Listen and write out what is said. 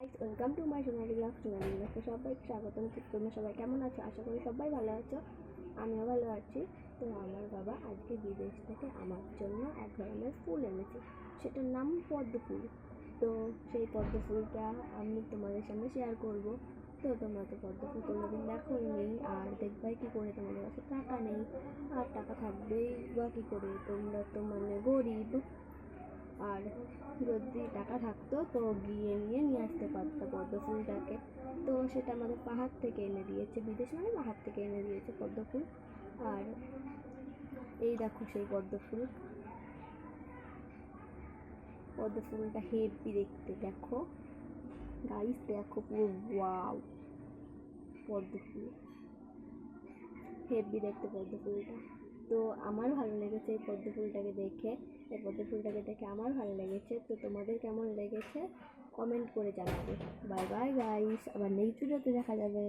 Welcome to my Sonali blog Sonali ব্লগকে সবাইকে স্বাগতম তোমরা সবাই কেমন আছো? আশা করি সবাই ভালো আছো। আমিও ভালো আছি। তো আমার বাবা আজকে বিদেশ থেকে আমার জন্য এক ধরনের ফুল এনেছে। সেটার নাম পদ্ম ফুল তো সেই পদ্ম ফুলটা আমি তোমাদের সামনে শেয়ার করব। তো তোমরা তো পদ্ম ফুল কোনোদিন দেখো নেই আর দেখবাই কী করে তোমাদের কাছে টাকা নেই। আর টাকা থাকবেই বা কী করে? তোমরা তো মানে গরিব। আর যদি টাকা থাকতো তো গিয়ে নিয়ে নিয়ে আসতে পদ্ম ফুলটাকে তো সেটা আমাদের পাহাড় থেকে এনে দিয়েছে, বিদেশ মানে পাহাড় থেকে এনে দিয়েছে পদ্ম ফুল আর এই দেখো সেই পদ্ম ফুল পদ্ম হেভি দেখতে, দেখো। গাইস দেখো পুরো ওয়াও পদ্ম ফুল হেভি দেখতে পদ্ম ফুলটা তো আমার ভালো লেগেছে এই পদ্ম ফুলটাকে দেখে। এই পদ্ম ফুলটাকে দেখে আমার ভালো লেগেছে। তো তোমাদের কেমন লেগেছে? কমেন্ট করে জানাবে। বাই বাই গাইস আবার নেক্সট ভিডিওতে দেখা যাবে।